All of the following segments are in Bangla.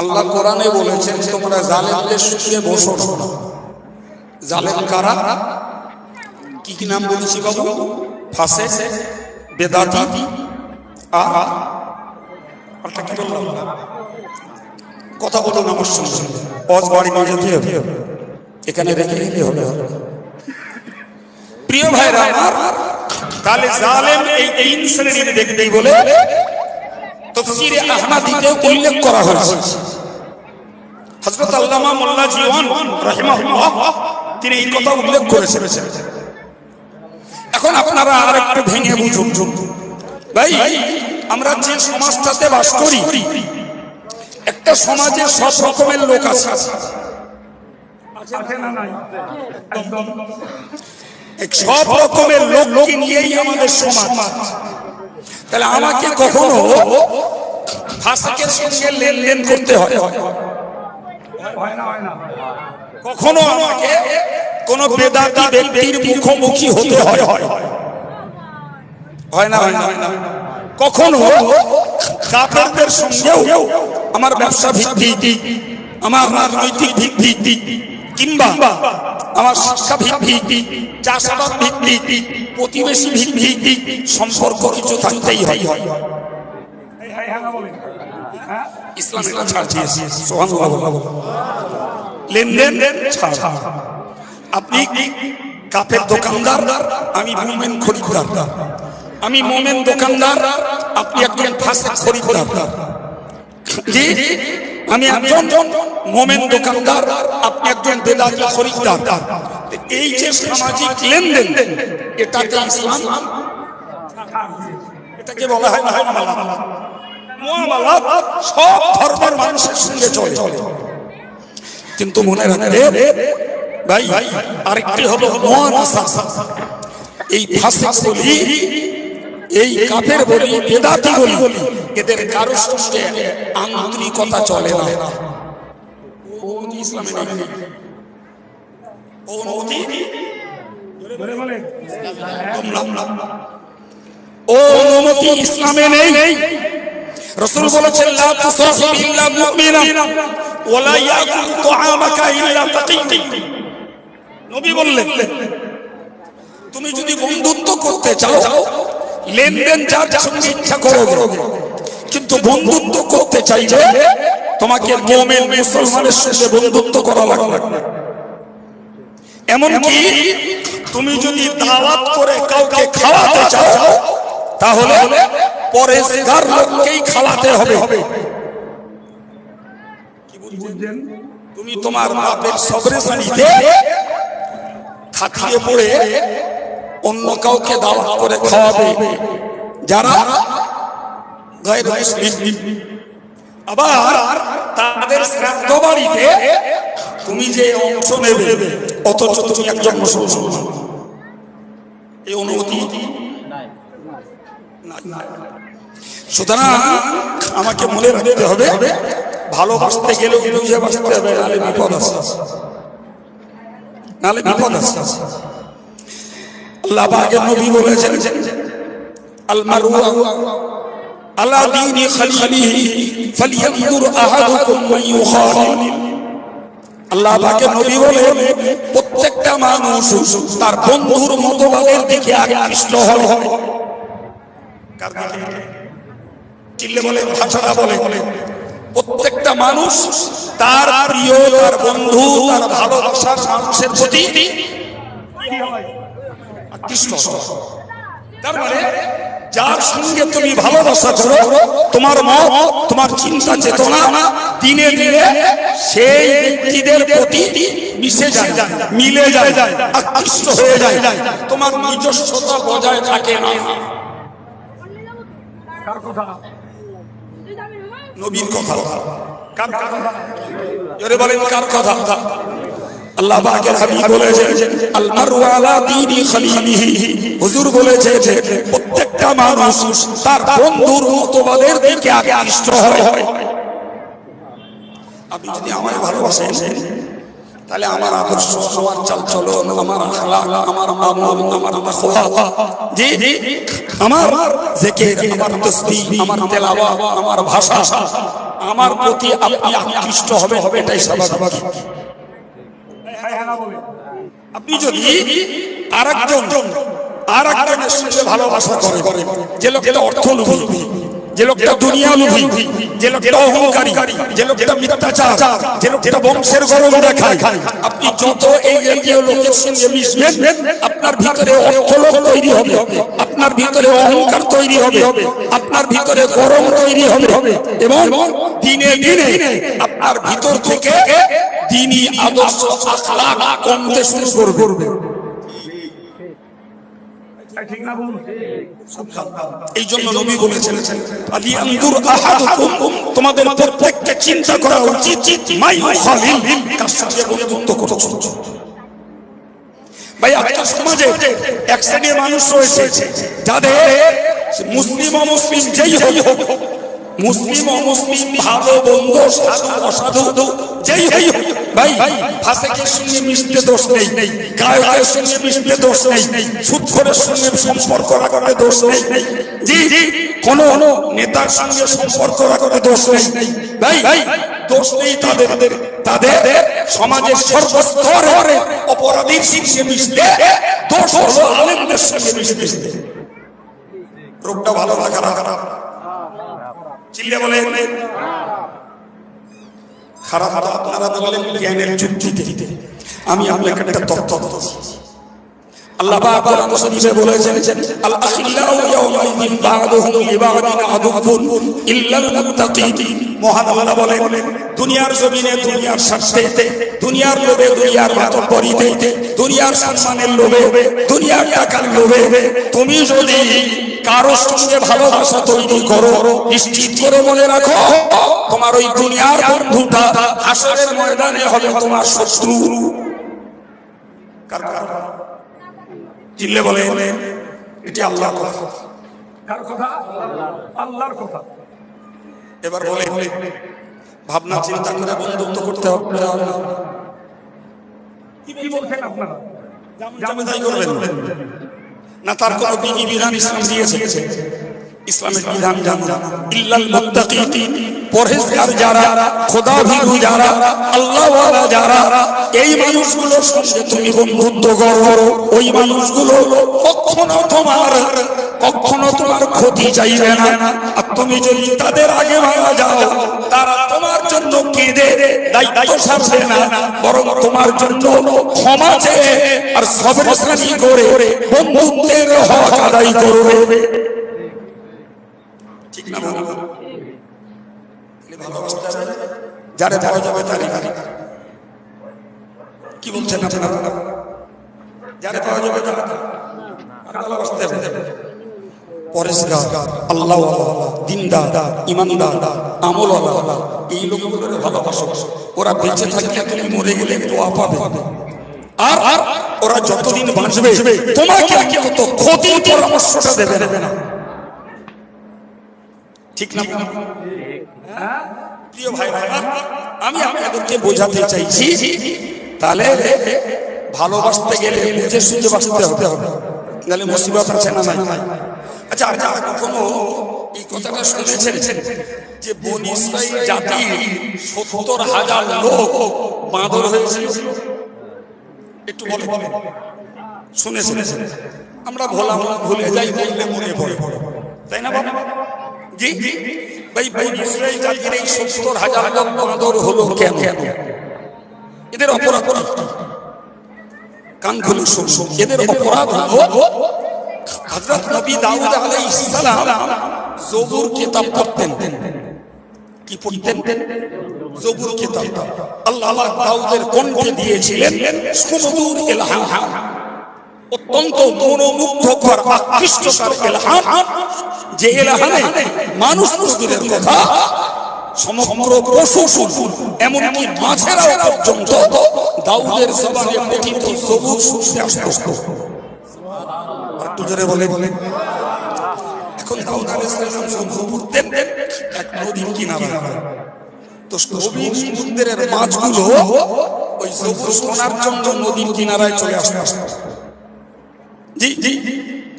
আল্লাহ কোরআনে বলেছেন, তোমরা জালেমদের সঙ্গে বসো না। জালেম কারা? কি কি নাম বলেছি বাবু? ফাসে বেদাতি আর আরটা কি বললাম? কথা বলুন আমার সঙ্গে। অজ বাড়ি হবে। এখানে রেখে গেলে হবে। প্রিয় ভাইরা আমার, তাহলে জালেম এই তিন শ্রেণির দেখবেই বলে তফসিরে আহমাদিতে উল্লেখ করা হয়েছে। হযরত আল্লামা মোল্লা জীবন রাহিমাহুল্লাহ, তিনি এই কথা উল্লেখ করেছেন। এখন আপনারা আর একটু ভেঙে বুঝুন। ভাই, আমরা যে সমাজটাতে বাস করি, একটা সমাজে সব রকমের লোক আছে। সব রকমের লোককে নিয়েই আমাদের সমাজ। তাহলে আমাকে কখনো ফাঁসাকের সঙ্গে লেনদেন করতে হয়। কখনো আমাকে কোন বেদাতি ব্যক্তির মুখোমুখি হতে হয়। হয়। না হয় না কখনো কাপড়দের সঙ্গেও আমার ব্যবসা ভিত্তি আমার রাজনৈতিক ভিত্তি কিংবা আমার শিক্ষা ভিত্তি চাষাবাদ ভিত্তি প্রতিবেশী ভিত্তি সম্পর্ক কিছু থাকতেই হয়। ছাড় লেনদেন আপনি কাপের দোকানদার, আমি আমি মোমেন দোকানদার, আপনি একজন ফাঁসের জি আমি একজন মোমেন দোকানদার আপনি একজন বেদাতি খরিদ্দার। এই যে সামাজিক লেনদেন এটাকে ইসলাম এটাকে বলা হয় সব ধর্মের মানুষের সঙ্গে চলে। কিন্তু মনে রাখবে ভাই আরেকটি হলো এই বলি এই কাফের বলি বেদাতি বলি এদের কারোর সঙ্গে আন্তরিকতা চলে না। ও অনুমতি ইসলামে নেই অনুমতি ও অনুমতি ইসলামে নেই। রসুল বলেছেন লা তুসাহিব ইল্লা মুমিনা ওয়ালা ইয়াকুল তুআমাকা ইল্লা তাকী নবী বললেন তুমি যদি বন্ধুত্ব করতে চাও লেনদেন যার সঙ্গে ইচ্ছা করো। কিন্তু বন্ধুত্ব করতে চাইলে তোমাকে মোমেন মুসলমানের সঙ্গে বন্ধুত্ব করা লাগবে। এমনকি তুমি যদি দাওয়াত করে কাউকে খাওয়াতে চাও তাহলে পরেশগার লোককেই খাওয়াতে হবে। কি বুঝছেন? তুমি তোমার বাপের সবরে সানিতে খাতিয়ে পড়ে অন্য কাউকে দাওয়াত করে খাওয়াবে। যারা আবার তাদের শ্রাদ্ধ বাড়িতে তুমি যে অংশ নেবে, অথচ তুমি একজন এই অনুমতি। সুতরাং আমাকে মনে রাখতে হবে, ভালোবাসতে গেলে বুঝে বাঁচতে হবে নাহলে বিপদ আছে। নাহলে বিপদ আছে। আল্লাহ পাকের নবী বলেছেন, আল আলা দীনি খালিলিহি ফালইয়ানজুর আহাদুকুম মান ইউখালিল আল্লাহ পাকের নবী বলেন, প্রত্যেকটা মানুষ তার বন্ধুর মতবাদের দিকে আকৃষ্ট হয়। চিল্লে বলে ভাষাটা বলে প্রত্যেকটা মানুষ তার প্রিয়, তার বন্ধু, তার ভালোবাসার মানুষের প্রতি আকৃষ্ট। তার মানে যার সঙ্গে তুমি ভালোবাসা করো তোমার মত তোমার চিন্তা চেতনা দিনে দিনে সেই ব্যক্তিদের প্রতি মিশে যায় মিলে যায় আকৃষ্ট হয়ে যায়। তোমার নিজস্বতা বজায় থাকে না। নবীর কথা। কার কথা? জোরে বলেন কার কথা? আল্লাহ পাকের হাবিব বলেছেন, আল মারু আলা দীনি খলিলিহি। হুজুর বলেছে যে, প্রত্যেকটা মানুষ তার বন্ধুর মতবাদের দিকে আকৃষ্ট হয়। আপনি যদি আমায় ভালোবাসেন, তাহলে আমার আদর্শ, আমার চাল চলন আমার আখলাক, আমার আমল আমার তাকওয়া জি জি আমার জিকির, আমার তাসবিহ আমার তেলাওয়াত, আমার ভাষা, আমার প্রতি আপনি আকৃষ্ট হবে এটাই স্বাভাবিক। আপনি যদি আর একজন আর একজনের সঙ্গে ভালোবাসা করে যে লোকটা অর্থ লোভী যে লোকটা দুনিয়া লোভী যে লোকটা অহংকারী যে লোকটা মিথ্যাচার যে লোকটা বংশের গরম দেখায়। আপনি যত এই জাতীয় লোকের সঙ্গে মিশবেন আপনার ভিতরে অর্থ লোভ তৈরি হবে আপনার ভিতরে অহংকার তৈরি হবে আপনার ভিতরে গরম তৈরি হবে। এবং দিনে দিনে আপনার ভিতর থেকে দিনই আদর্শ আখলাক কমতে শুরু করবে। ঠিক না বলুন? এই জন্য নবী বলেছেন আলিয়ানদুর আহাদুকুম তোমাদের প্রত্যেককে চিন্তা করা উচিত মাই খালিল কার সাথে বন্ধুত্ব করছ। ভাই সমাজে এক শ্রেণির মানুষ রয়েছে যাদের মুসলিম অমুসলিম যেই হোক মুসলিম অমুসলিম ভালো বন্ধু, সাধু, অসাধু, যেই হোক, ভাই ফাসেকের সঙ্গে মিশতে দোষ নেই, গায়কের সঙ্গে মিশতে দোষ নেই, সুৎখরের সঙ্গে সম্পর্ক রাখতে দোষ নেই, জি জি কোন নেতার সঙ্গে সম্পর্ক রাখতে দোষ নেই, ভাই ভাই দোষ নেই তাদের তাদের সমাজের সর্বস্তরে অপরাধীর সঙ্গে মিশতে দোষ হলো আলেমদের সঙ্গে মিশতে। রোগটা ভালো না খারাপ। চিল্লে বলে খারাপ আপনারা বললেন জ্ঞানের যুক্তিতে। আমি আপনাকে একটা তথ্য দুনিয়ার জমিনে দুনিয়ার দুনিয়ার লোভে দুনিয়ার দুনিয়ার সম্মানের লোভে, দুনিয়ার টাকার লোভে, তুমি যদি কারও সঙ্গে ভালোবাসা তৈরি করো, নিশ্চিত করে মনে রাখো, তোমার ওই দুনিয়ার বন্ধুটা হাসরের ময়দানে হবে তোমার শত্রু। চিল্লে বলে এটি আল্লাহ কথা। আল্লাহর কথা। এবার বলে ভাবনা চিন্তা করে বন্ধুত্ব করতে হবে কি বলছেন আপনারা? করবেন? না তার কোন বিধি বিধান ইসলাম দিয়েছে? ইসলামের বিধান জানো ইল্লাল মুত্তাকিন। পরহেজগার যারা খোদা ভীরু যারা আল্লাহ ওয়ালা যারা এই মানুষগুলোর সঙ্গে তুমি বন্ধুত্ব করো। ওই মানুষগুলো কখনো তোমার কখনো তোমার ক্ষতি চাইবে না। আর তুমি যদি তাদের আগে মারা যাও, তারা তোমার জন্য কেঁদে দায়িত্ব সারবে না, বরং তোমার জন্য ক্ষমা চেয়ে আর সবের শ্রেণি করে বন্ধুত্বের হক আদায় করবে। ঠিক না যারে পাওয়া যাবে তারই কি বলছেন আপনারা? যারে পাওয়া যাবে তারা ভালোবাসতে হবে পরেশগার, আল্লাহ দিনদার, ইমানদার, আমল এই লোকগুলোর ভালোবাসো। ওরা বেঁচে থাকলে তুমি মরে গেলে দোয়া পাবে। আর আর ওরা যতদিন বাঁচবে, তোমাকে অন্তত ক্ষতির পরামর্শটা দেবে না। ঠিক না? প্রিয় ভাই, আমি আপনাদেরকে বোঝাতে চাইছি, তাহলে ভালোবাসতে গেলে বুঝে সুঝে বাঁচতে হবে। নাহলে মুসিবত আছে না নাই? আচ্ছা আপনারা কখনো এই কথাটা শুনেছেন যে বন ইসরাইল জাতি সত্তর হাজার লোক বাঁদর হয়েছিল? একটু বলে শুনে শুনেছেন। আমরা ভোলা ভুলে যাই বললে মনে পড়ে। তাই না বাবা? জি ভাই ভাই ইসরায়েল জাতির এই সত্তর হাজার লোক বাঁদর হলো কেন? এদের অপরাধ কান খুলে শুন এদের অপরাধ নবী দাউদ কিতাব পড়তেন। কি পড়তেন? কিতাব আল্লাহ দাউদের কণ্ঠে দিয়েছিলেন সুমধুর ইলহাম। অত্যন্ত মনোমুগ্ধকর, আকৃষ্টকর যে মানুষ কথা সমগ্র পশু এমনকি মাছেরাও পর্যন্ত দাউদের জবানে পঠিত সবুজ আসতো। একটু জোরে বলে বলে এখন দাউদ আলাইহিস সালাম সবুজ পড়তেন এক নদীর কিনারে তো নবীন সমুদ্রের মাছগুলো ওই সবুজ সোনার জন্য নদীর কিনারায় চলে আসতো জি জি।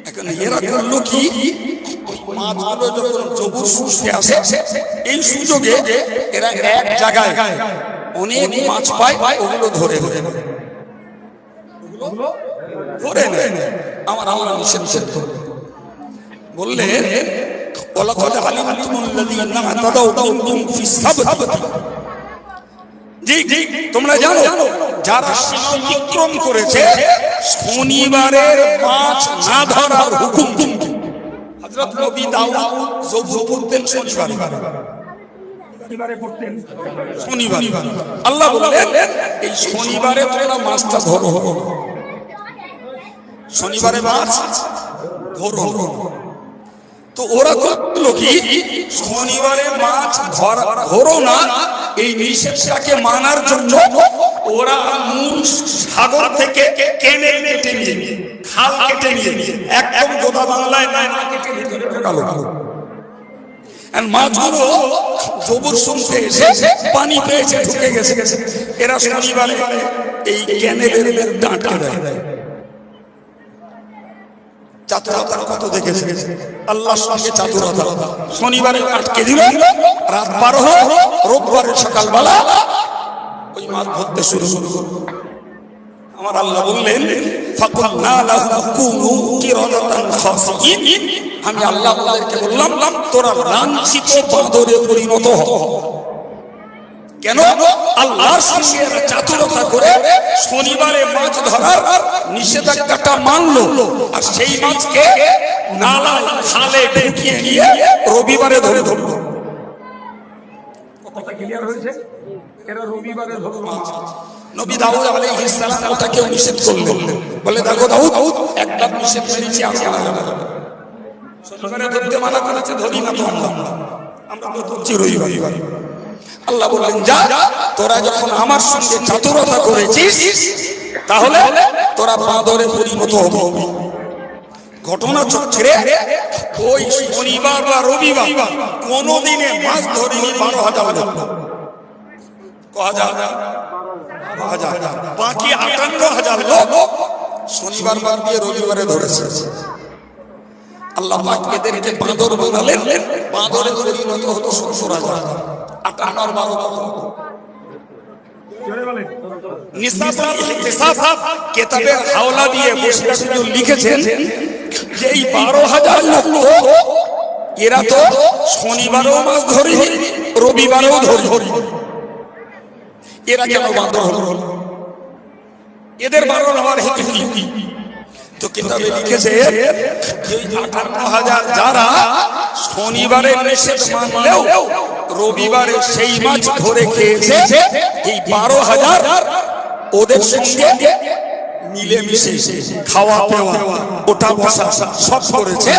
এখন এরা করল কি? মাছগুলো যখন জবুর শুষতে আসে, এই সুযোগে এরা এক জায়গায় অনেক মাছ পায়, ওগুলো ধরে ধরে। নেয় আমার আল্লাহ নিষেধ বললেন জি জি তোমরা জানো যারা অতিক্রম করেছে শনিবারের মাছ না ধরার হুকুম। হযরত নবী দাউদ জবুর পড়তেন শনিবার। শনিবার। আল্লাহ বললেন এই শনিবারে তোমরা মাছটা ধরো। শনিবারে মাছ, ধরো তো ওরা করল কি? শনিবারে মাছ ধরা না, এই নিষেধটাকে মানার জন্য ওরা মূল সাগর থেকে কেনে কেটে নিয়ে, খাল কেটে নিয়ে, একদম গোদা বাংলায় না কেটে নিয়ে ঢোকালো মাছগুলো জবুর শুনতে এসে পানি পেয়েছে, ঢুকে গেছে। এরা শনিবারে এই ক্যানেলের ডাঁটা দেয়। চাতুরতার কত দেখেছে আল্লাহর সঙ্গে চাতুরতা। শনিবারে আটকে দিল, রাত বারো হলো রোববারে সকালবেলা ওই মাছ ধরতে শুরু শুরু আমার আল্লাহ বললেন আমি আল্লাহ তোরা লাঞ্ছিত বাঁদরে পরিণত হ। কেন? আল্লাহর সঙ্গে এরা চাতুরতা করে শনিবারে মাছ ধরার নিষেধাজ্ঞাটা মানলো। আর সেই মাছকে নালায় খালে ঢুকিয়ে নিয়ে রবিবারে ধরে ধরলো। কথা ক্লিয়ার হয়েছে? এরা রবিবারে ধরলো মাছ। নবী দাউদ আলাইহিস সালাম ওটাকে নিষেধ করলেন বলে দেখো দাউদ একবার নিষেধ করেছি আমি শনিবারে ধরতে মানা করেছে ধরি না তো আমরা। আমরা তো ধরছি রবিবার। আল্লাহ বললেন, যা, তোরা যখন আমার সঙ্গে চাতুরতা করেছিস, তাহলে তোরা বাঁদরে পরিণত হবি। ঘটনা চক্রে ওই শনিবার বা রবিবার কোনো দিনে মাছ ধরিনি বারো হাজার লোক। বাকি আটান্ন হাজার লোক শনিবার বাদ দিয়ে রবিবারে ধরেছে। আল্লাহ পাক এদেরকে বাঁদর বানালেন। বাঁদরে পরিণত আটান্ন আর বারো কেতাবের হাওলা দিয়ে লিখেছেন যে এই বারো হাজার লোক এরা তো শনিবারেও মাছ ধরি রবিবারেও ধরি এরা কেন বাঁদর হলো? এদের বারো হওয়ার হেতু কি? তো কিতাবে লিখেছে এই আঠান্ন হাজার যারা শনিবারে নিষেধ মানলেও রবিবারে সেই মাছ ধরে খেয়েছে এই বারো হাজার ওদের সঙ্গে মিলেমিশে খাওয়া পেওয়া ওঠা বসা সব করেছে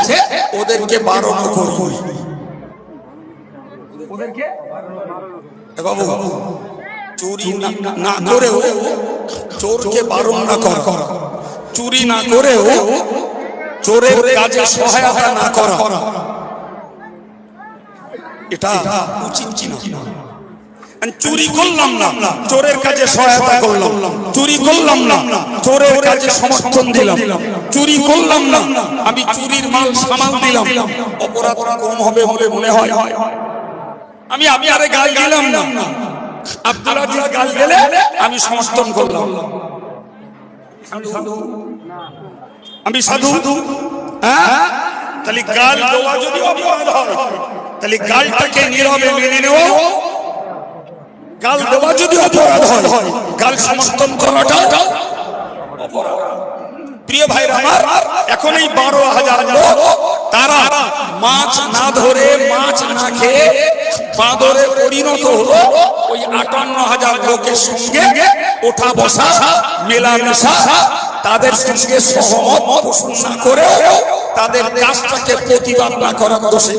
ওদেরকে বারণ করি। ওদেরকে? বাবু চুরি না- না করেও চোরকে বারণ না করা। চুরি না করেও চোরের কাজে সহায়তা না করা। এটা উচিত কি না? আমি চুরি করলাম না। চোরের কাজে সহায়তা করলাম। চুরি করলাম না। চোরের কাজে সমর্থন দিলাম। চুরি করলাম না। আমি চুরির মাল সামাল দিলাম। অপরাধ কম হবে বলে মনে হয়। আমি আমি আরে গাল দিলাম না। আজিজ গাল দিলে আমি সমর্থন করলাম। আমি সাধু। সাধু। হ্যাঁ? তাহলে গাল দেওয়া যদি অপরাধ হয় তাহলে গালটাকে নীরবে মেনে নেওয়া গাল দেওয়া যদি অপরাধ হয় গাল সমর্থন করাটা অপরাধ। প্রিয় ভাইরা আমার এখন এই বারো হাজার লোক তারা মাছ না ধরে মাছ না খেয়ে বাঁদরে পরিণত হলো ওই আটান্ন হাজার লোকের সঙ্গে ওঠা বসা মেলামেশা তাদের সঙ্গে সহমত পোষণ না করে তাদের কাজটাকে প্রতিবাদ না করার দোষে।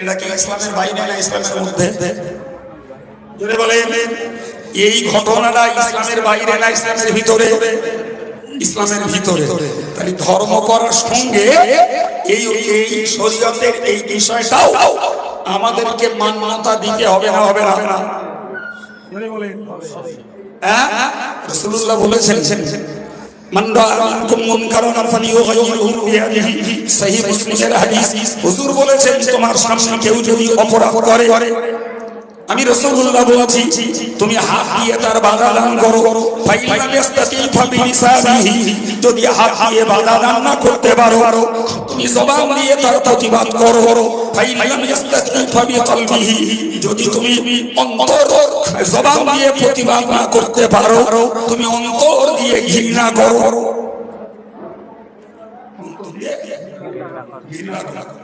এটা কি ইসলামের বাইরে না ইসলামের মধ্যে? বলেন। এই ঘটনাটা ইসলামের বাইরে না ইসলামের ভিতরে? ইসলামের ভিতরে। তাহলে ধর্ম করার সঙ্গে এই এই শরীয়তের এই বিষয়টাও আমাদেরকে মান্যতা দিতে হবে না হবে না? হ্যাঁ? বলেছেন বলেছেন, তোমার সামনে কেউ যদি অপরাধ করে আমি রাসূলুল্লাহ বলছি, তুমি হাত দিয়ে তার বাধা দান করো। যদি হাত দিয়ে বাধা দান না করতে পারো, তুমি জবান দিয়ে তার প্রতিবাদ করো। যদি তুমি অন্তর দিয়ে প্রতিবাদ না করতে পারো, তুমি অন্তর দিয়ে ঘৃণা করো। বড় বিশ্বাস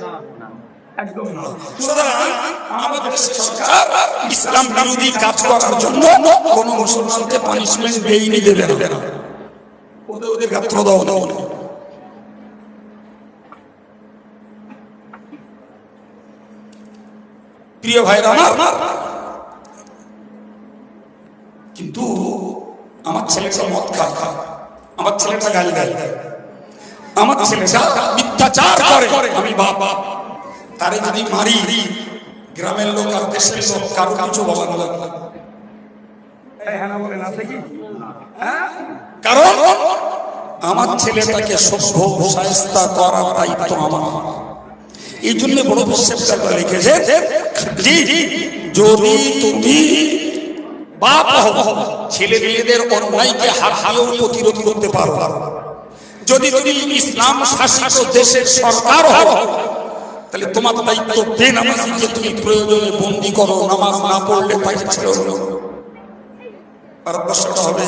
একদম মুসলমানকে ওদের ওদের। প্রিয় ভাইরা আমার, কিন্তু আমার ছেলেটা মদ খায়, আমার ছেলেটা গালি গালি আমার ছেলেটা মিথ্যাচার করে, আমি বাপ বাপ তারে যদি মারি গ্রামের লোক আর দেশের লোক কারও কিছু বলার লাগবে। হ্যাঁ? কারণ আমার ছেলেটাকে সভ্য সায়স্তা করার দায়িত্ব আমার। এই জন্য বড় বিশ্বাসটা লিখেছে জি যদি তুমি বাপ ছেলে মেয়েদের অন্যায়কে হাত দিয়েও প্রতিরোধ করতে পারো। যদি তুমি ইসলাম শাসিত দেশের সরকার হও তাহলে তোমার দায়িত্ব বেনামাজিকে তুমি প্রয়োজনে বন্দি করো, নামাজ না পড়লে তাকে ছেড়ে দিও। ভারতবর্ষটা হবে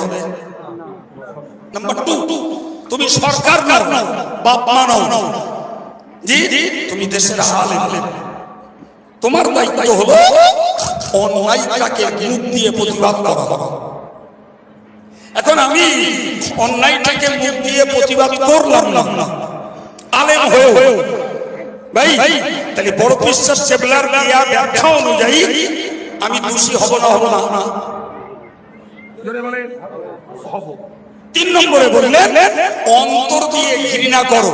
নাম্বার টু তুমি সরকার নাও বাপ মা নাও জি, তুমি দেশের আলেম। তোমার দায়িত্ব হলো অন্যায়টাকে মুখ দিয়ে প্রতিবাদ করা। এখন আমি অন্যায়টাকে মুখ দিয়ে প্রতিবাদ করলাম না। আলেম হয়েও ভাই তাহলে বড় বিশ্বাস চেবলার দেয়া ব্যাখ্যা অনুযায়ী আমি দোষী হব না হব না? তিন নম্বরে বললেন অন্তর দিয়ে ঘৃণা করো।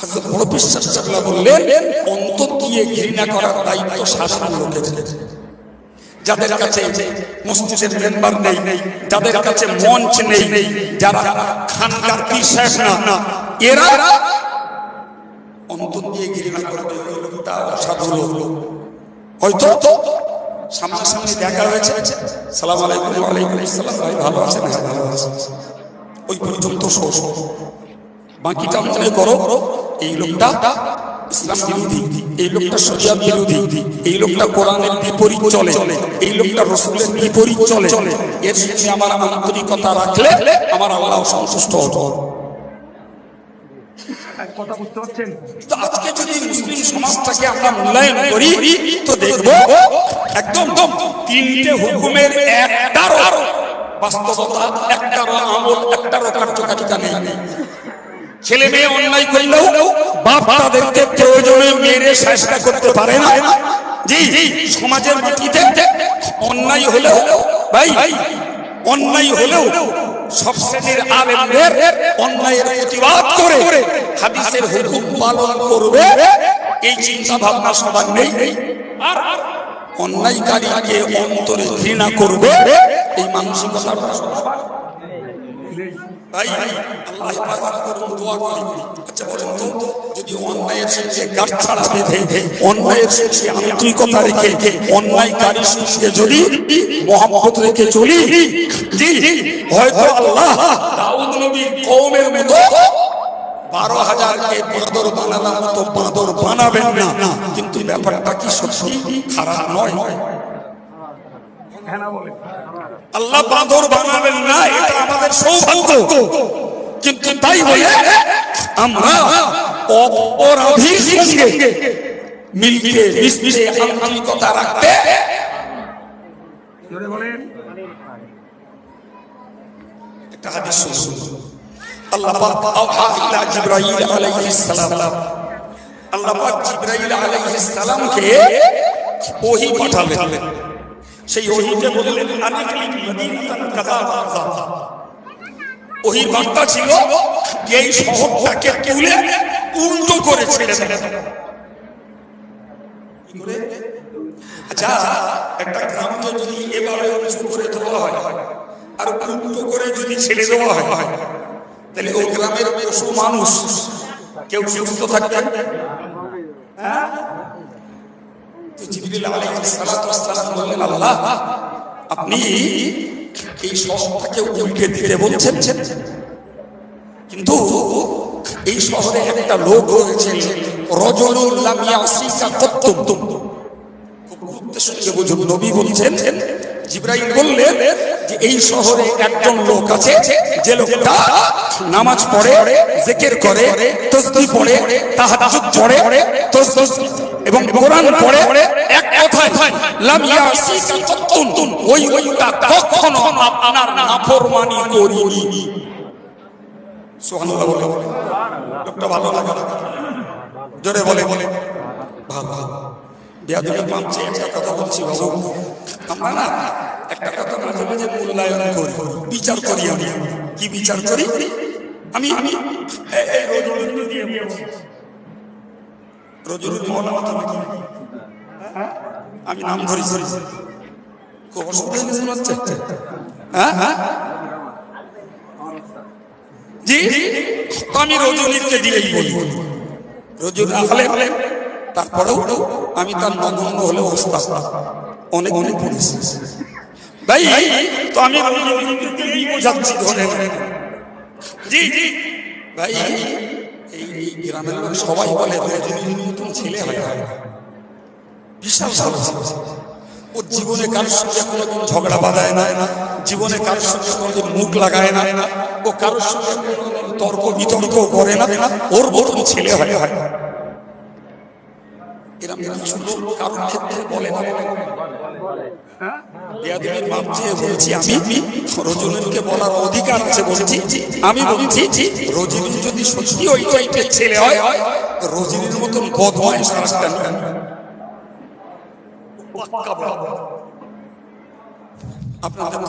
হযরত বড় বিশ্বাস চাপলা বললেন অন্তর দিয়ে ঘৃণা করার দায়িত্ব শাসন লোকের। যাদের কাছে মসজিদের মেম্বার নেই যাদের কাছে মঞ্চ নেই যারা খানকার পীর সাহেব না এরা অন্তর দিয়ে ঘৃণা করবে ওই লোকটা অসাধু লোক। হয়তো সামনাসামনি দেখা হয়েছে। সালাম আলাইকুম, ওয়ালাইকুম আসসালাম, ভাই, ভালো আছেন? হ্যাঁ ভালো আছেন ওই পর্যন্ত শোষ বাকিটা মনে করো, এই লোকটা ইসলাম বিরোধী, এই লোকটা শরিয়াত বিরোধী, এই লোকটা কোরআনের বিপরীত চলে, এই লোকটা রসুলের বিপরীত চলে। এর সঙ্গে আমার আন্তরিকতা রাখলে আমার আল্লাহ সন্তুষ্ট হতো। কথা বুঝতে পারছেন? আজকে যদি মুসলিম সমাজটাকে আমরা মূল্যায়ন করি, তো দেখব একদম তিনটে হুকুমের বাস্তবতা আমল কার্যকারিতা নেই। ছেলে মেয়ে অন্যায় করলেও বাপ তাদেরকে প্রয়োজনে মেরে চেষ্টা করতে পারে না। জি, সমাজের মাটিতে অন্যায় হলেও, ভাই, অন্যায় হলেও সব শ্রেণির আলেমদের অন্যায়ের প্রতিবাদ করে হাদিসের হুকুম পালন করবে। এই চিন্তা ভাবনা সবার নেই। আর অন্যায়কারীকে অন্তরে ঘৃণা করবে। এই মানসিকতা ভাই আল্লাহ হেফাজত করুন, দোয়া করি আচ্ছা বলেন তো, যদি অন্যায়ের সঙ্গে গাছ ছাড়া বেঁধে অন্যায়ের সঙ্গে আন্তরিকতা রেখে অন্যায়কারীর সঙ্গে যদি মহাম্মত রেখে চলি হয়তো আল্লাহ দাউদ নবীর কওমের মতো বারো হাজারকে বাঁদর বানানোর মতো বাঁদর বানাবেন না। কিন্তু ব্যাপারটা কি সত্যি? খারাপ নয়। আল্লাহ বাঁদর বানাবেন না এটা আমাদের সৌভাগ্য। কিন্তু তাই বলে আমরা অপরাধীর সঙ্গে মিলকে মিশমিশে আন্তরিকতা রাখতে বলেন। একটা হাদিস শুনুন। আল্লাহ পাক আওহা ইলা জিবরাইল আলাইহিস সালাম আল্লাহ পাক জিবরাইল আলাইহিস সালামকে ওহী পাঠালেন। সেই ওহীতে বললেন ওহির বার্তা ছিল, এই শহরটাকে তুলে উল্টো করে ছেড়ে করে? আচ্ছা একটা গ্রামকে যদি এভাবে উঁচু করে দেওয়া হয়, আর উল্টো করে যদি ছেড়ে দেওয়া হয়, তাহলে ওই গ্রামের পশু মানুষ কেউ সুস্থ থাকবে হ্যাঁ? জিবরিল আলাইহিস সালাতু ওয়াস সালাম বললেন, আল্লাহ, আপনি এই শহরটাকে কিন্তু এই শহরে একটা লোক রয়েছে রজলুল লাম ইয়াসিকা কত্তুম। খুব গুরুত্বের সঙ্গে বুঝুন, নবী বলছেন জিব্রাইল বললেন যে এই শহরে একজন লোক আছে, যে লোকটা নামাজ পড়ে, জিকির করে তসবিহ পড়ে, তাহাজ্জুদ পড়ে তসবিহ এবং কোরআন পড়ে, এক কথায়, লাম ইয়াসিকা কত্তুন ওই ওইটা কখনো আপনার নাফরমানি করিনি। সুবহানাল্লাহ বলে লোকটা ভালো লাগে জোরে বলে বলে। ভালো। একটা কথা বলছি বাবু। না, একটা কথা মাঝে মাঝে মূল্যায়ন করি, বিচার করি আমি। কি বিচার করি? আমি আমি তো নাকি? হ্যাঁ? আমি নাম ধরি ধরি খুব অসুবিধা হচ্ছে হ্যাঁ হ্যাঁ? জি? আমি রজনীকে দিয়েই বলি। রজনী হলে তারপরেও আমি তার নগণ্য হলে অবস্থা অনেক অনেক পড়েছি। ভাই তো আমি বোঝাচ্ছি ধরে জি জি। ভাই এই গ্রামের লোক সবাই বলে মতন ছেলে হয়। বিশাল ভালো ছিল। ও জীবনে কারোর সঙ্গে কোনোদিন ঝগড়া বাঁধায় না জীবনে কারোর সঙ্গে কোনোদিন মুখ লাগায় না ও কারোর সঙ্গে তর্ক বিতর্ক করে না ওর মতন ছেলে হয় হয়। কিছু লোক কারোর ক্ষেত্রে বলে না। বেয়াদবির বলছি আমি, রজনীনকে বলার অধিকার আছে বলছি। আমি বলছি, রজনীন যদি সত্যি ওই টাইপের ছেলে হয় বদমায় সারাটা আপনাদের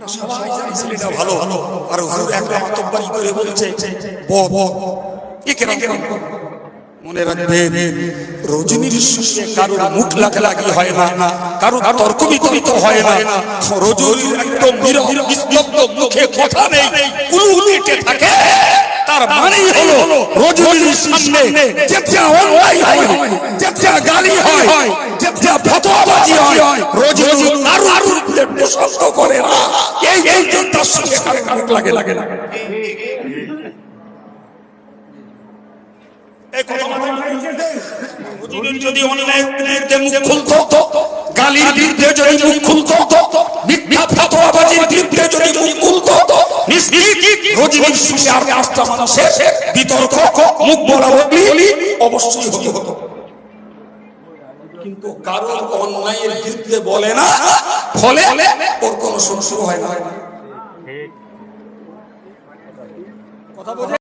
তো সবাই ছেলেটা ভালো, আর হুজুর একটা মাতব্বারি করে বলছে ব ব একে মনে রাখবেন রজনীর সঙ্গে কারোর মুখ লাগালাগি হয় না, কারোর তর্ক বিতর্ক হয় না। রজনীর একদম নিস্তব্ধ মুখে কথা নেই কুলু উল্টে থাকে। তার মানেই হলো রজনীর সামনে যেটা অন্যায় হয় যেটা গালি হয় যেটা ফতোয়াবাজি হয় রজনী কারোর বিরুদ্ধে প্রশংস করে না। এই জন্য তার সঙ্গে কারোর মুখ লাগে লাগে না এই কথা মাথায় রেখে হুজুরের যদি অন্যায়ের মুখ খুলতো গালির বিরুদ্ধে যদি মুখ খুলতো মিথ্যা ফতোয়াবাজির বিরুদ্ধে যদি মুখ খুলতো নিশ্চিত রজনীর সঙ্গে আর পাঁচটা মানুষের বিতর্ক মুখ বলা বলি অবশ্যই হতে হতো। কিন্তু কারোর অন্যায়ের বিরুদ্ধে বলে না ফলে ওর কোনো শুরু হয় না। কথা বলে